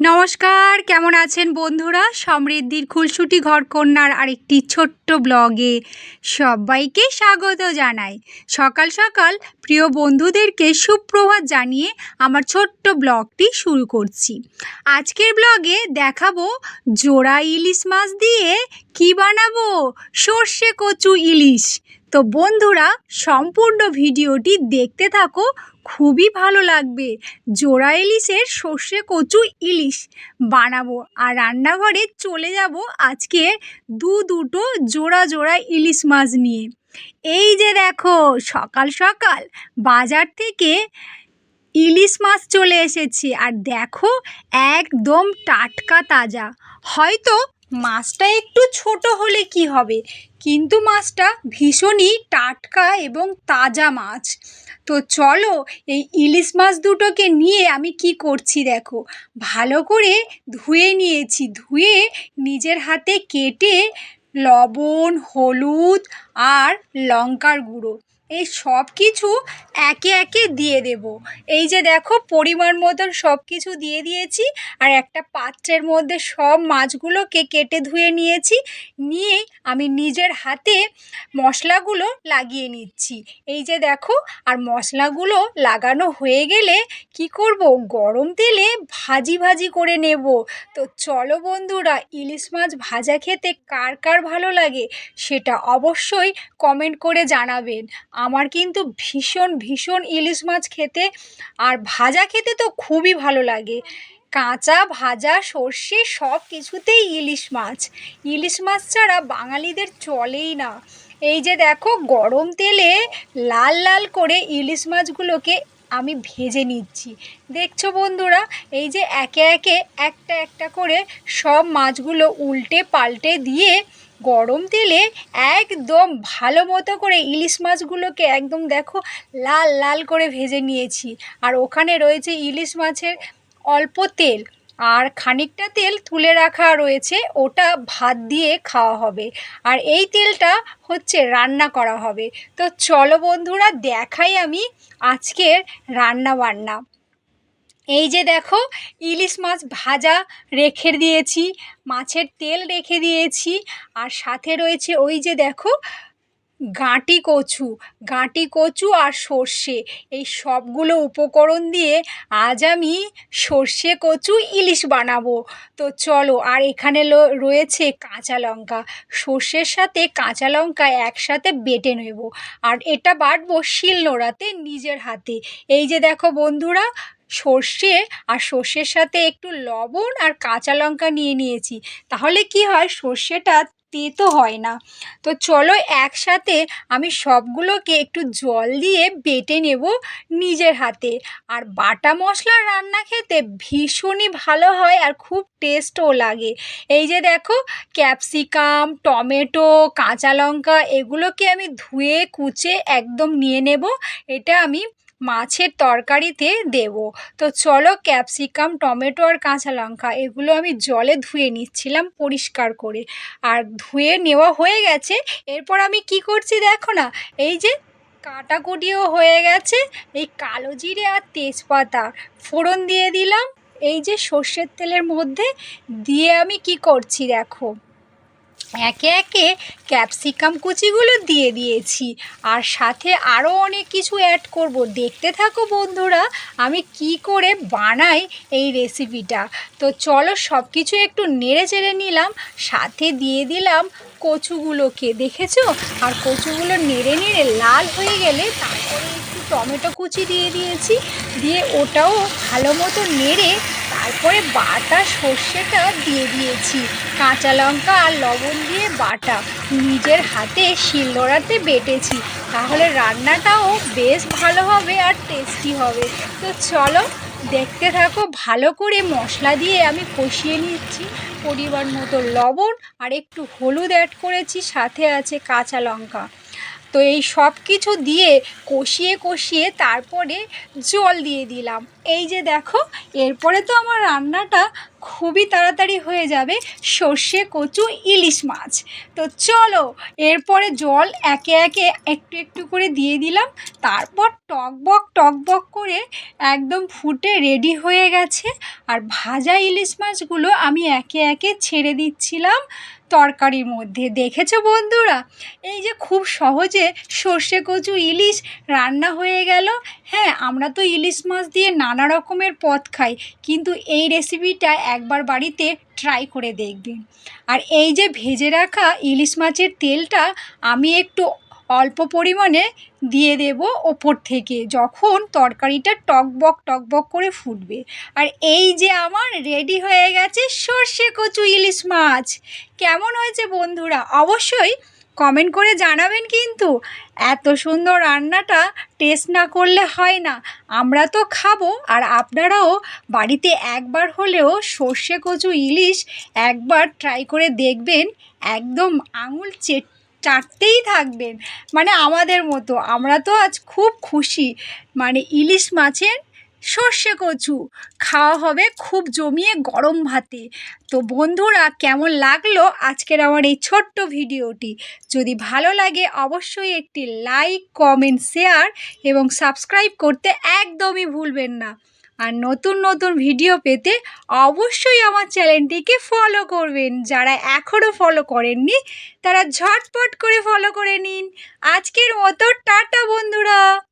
নমস্কার, কেমন আছেন বন্ধুরা? সমৃদ্ধির খুলসুটি ঘরকন্যার আরেকটি ছোট্ট ব্লগে সবাইকে স্বাগত জানাই। সকাল সকাল প্রিয় বন্ধুদেরকে সুপ্রভাত জানিয়ে আমার ছোট্ট ব্লগটি শুরু করছি। আজকের ব্লগে দেখাবো জোড়া ইলিশ মাছ দিয়ে কি বানাবো? সর্ষে কচু ইলিশ। তো বন্ধুরা, সম্পূর্ণ ভিডিওটি দেখতে থাকো, খুবই ভালো লাগবে। জোড়া ইলিশের সর্ষে কচু ইলিশ বানাবো আর রান্নাঘরে চলে যাব আজকে দু দুটো জোড়া জোড়া ইলিশ মাছ নিয়ে। এই যে দেখো, সকাল সকাল বাজার থেকে ইলিশ মাছ চলে এসেছে আর দেখো একদম টাটকা তাজা। হয়তো মাছটা একটু ছোট হলে কি হবে? কিন্তু মাছটা ভীষণই টাটকা এবং তাজা মাছ। তো চলো এই ইলিশ মাছ দুটোকে নিয়ে আমি কি করছি দেখো। ভালো করে ধুয়ে নিয়েছি। ধুয়ে নিজের হাতে কেটে লবণ, হলুদ আর লঙ্কার গুঁড়ো। এই সব কিছু একে একে দিয়ে দেব। এই যে দেখো, পরিমাণ মতন সব কিছু দিয়ে দিয়েছি আর একটা পাত্রের মধ্যে সব মাছগুলোকে কেটে ধুয়ে নিয়েছি। নিয়েই আমি নিজের হাতে মশলাগুলো লাগিয়ে নিচ্ছি। এই যে দেখো, আর মশলাগুলো লাগানো হয়ে গেলে কি করব? গরম তেলে ভাজি ভাজি করে নেব। তো চলো বন্ধুরা, ইলিশ মাছ ভাজা খেতে কার কার ভালো লাগে সেটা অবশ্যই কমেন্ট করে জানাবেন। আমার কিন্তু ভীষণ ভীষণ ইলিশ মাছ খেতে আর ভাজা খেতে তো খুবই ভালো লাগে। কাঁচা, ভাজা, সর্ষে সব কিছুতেই ইলিশ মাছ। ইলিশ মাছ ছাড়া বাঙালিদের চলেই না। এই যে দেখো, গরম তেলে লাল লাল করে ইলিশ মাছগুলোকে আমি ভেজে নিচ্ছি। দেখছ বন্ধুরা, এই যে একে একে একটা একটা করে সব মাছগুলো উল্টে পাল্টে দিয়ে গরম তেলে একদম ভালো মতো করে ইলিশ মাছগুলোকে একদম দেখো লাল লাল করে ভেজে নিয়েছি। আর ওখানে রয়েছে ইলিশ মাছের অল্প তেল। আর খানিকটা তেল তুলে রাখা রয়েছে, ওটা ভাত দিয়ে খাওয়া হবে। আর এই তেলটা হচ্ছে রান্না করা হবে। তো চলো বন্ধুরা, দেখাই আমি আজকের রান্না বান্না এই যে দেখো, ইলিশ মাছ ভাজা রেখে দিয়েছি, মাছের তেল রেখে দিয়েছি, আর সাথে রয়েছে ওই যে দেখো, গাঁটি কচু গাঁটি কচু আর সর্ষে। এই সবগুলো উপকরণ দিয়ে আজ আমি সর্ষে কচু, ইলিশ বানাবো। তো চলো, আর এখানে রয়েছে কাঁচা লঙ্কা। সর্ষের সাথে কাঁচা লঙ্কা একসাথে বেটে নেব। আর এটা বাটবো শিল নোড়াতে নিজের হাতে। এই যে দেখো বন্ধুরা সর্ষে আর সর্ষের সাথে একটু লবণ আর কাঁচা লঙ্কা নিয়ে নিয়েছি। তাহলে কি হয়? সর্ষেটা তেতো হয় না। তো চলো একসাথে আমি সবগুলোকে একটু জল দিয়ে বেটে নেব নিজের হাতে। আর বাটা মশলা রান্না খেতে ভীষণই ভালো হয় আর খুব টেস্টও লাগে। এই যে দেখো, ক্যাপসিকাম, টমেটো, কাঁচা লঙ্কা এগুলোকে আমি ধুয়ে, কুচে একদম নিয়ে নেব। এটা আমি মাছের তরকারিতে দেব। তো চলো ক্যাপসিকাম, টমেটো আর কাঁচা লঙ্কা, এগুলো আমি জলে ধুয়ে নিচ্ছিলাম পরিষ্কার করে। আর ধুয়ে নেওয়া হয়ে গেছে। এরপর আমি কি করছি দেখো না, এই যে কাটাকুটিও হয়ে গেছে, এই কালো জিরে আর তেজপাতা ফোড়ন দিয়ে দিলাম। এই যে সর্ষের তেলের মধ্যে দিয়ে আমি কি করছি দেখো। একে একে ক্যাপসিকাম কুচিগুলো দিয়ে দিয়েছি। আর সাথে আরও অনেক কিছু অ্যাড করব। দেখতে থাকো বন্ধুরা, আমি কি করে বানাই এই রেসিপিটা তো চলো সব কিছু একটু নেড়ে চেড়ে নিলাম, সাথে দিয়ে দিলাম কচুগুলোকে। দেখেছ? আর কচুগুলো নেড়ে নেড়ে লাল হয়ে গেলে তারপরে একটু টমেটো কুচি দিয়ে দিয়েছি। দিয়ে ওটাও ভালো মতো নেড়ে তারপরে বাটা সর্ষেটা দিয়ে দিয়েছি। কাঁচা লঙ্কা আর লবণ দিয়ে বাটা। নিজের হাতে শিলনোড়াতে বেটেছি। তাহলে রান্নাটাও বেশ ভালো হবে আর টেস্টি হবে। তো চলো, দেখতে থাকো, ভালো করে মশলা দিয়ে আমি কষিয়ে নিচ্ছি। পরিমাণ মতো লবণ আর একটু হলুদ অ্যাড করেছি, সাথে আছে কাঁচা লঙ্কা। তো এই সব কিছু দিয়ে কষিয়ে কষিয়ে তারপরে জল দিয়ে দিলাম। এই যে দেখো, এরপরে তো আমার রান্নাটা খুবই তাড়াতাড়ি হয়ে যাবে, সর্ষে, কচু, ইলিশ মাছ। তো চলো, এরপরে জল একে একে একটু একটু করে দিয়ে দিলাম, তারপর টকবক টকবক করে একদম ফুটে রেডি হয়ে গেছে। আর ভাজা ইলিশ মাছগুলো আমি একে একে ছেড়ে দিচ্ছিলাম তরকারির মধ্যে। দেখেছ বন্ধুরা? এই যে খুব সহজে সর্ষে, কচু, ইলিশ রান্না হয়ে গেল। হ্যাঁ আমরা তো ইলিশ মাছ দিয়ে নানা রকমের পদ খাই, কিন্তু এই রেসিপিটা একবার বাড়িতে ট্রাই করে দেখবেন আর এই যে ভেজে রাখা ইলিশ মাছের তেলটা, আমি একটু অল্প পরিমাণে দিয়ে দেব ওপর থেকে, যখন তরকারিটা টকবক টকবক করে ফুটবে। আর এই যে আমার রেডি হয়ে গেছে সর্ষে কচু ইলিশ মাছ! কেমন হয়েছে বন্ধুরা? অবশ্যই কমেন্ট করে জানাবেন কিন্তু। এত সুন্দর রান্নাটা টেস্ট না করলে হয় না। আমরা তো খাব আর আপনারাও বাড়িতে একবার হলেও সর্ষে কচু ইলিশ একবার ট্রাই করে দেখবেন, একদম আঙুল চেট চাটতেই থাকবেন। মানে আমাদের মতো, আমরা তো আজ খুব খুশি। মানে ইলিশ মাছের সর্ষে কচু। খাওয়া হবে খুব জমিয়ে গরম ভাতে। তো বন্ধুরা, কেমন লাগল আজকের আমার এই ছোট্ট ভিডিওটি? যদি ভালো লাগে, অবশ্যই একটি লাইক, কমেন্ট, শেয়ার এবং সাবস্ক্রাইব করতে একদমই ভুলবেন না। আর নতুন নতুন ভিডিও পেতে অবশ্যই আমার চ্যানেলটিকে ফলো করবেন। যারা এখনও ফলো করেননি, তারা ঝটপট করে ফলো করে নিন। আজকের মতো, টাটা বন্ধুরা!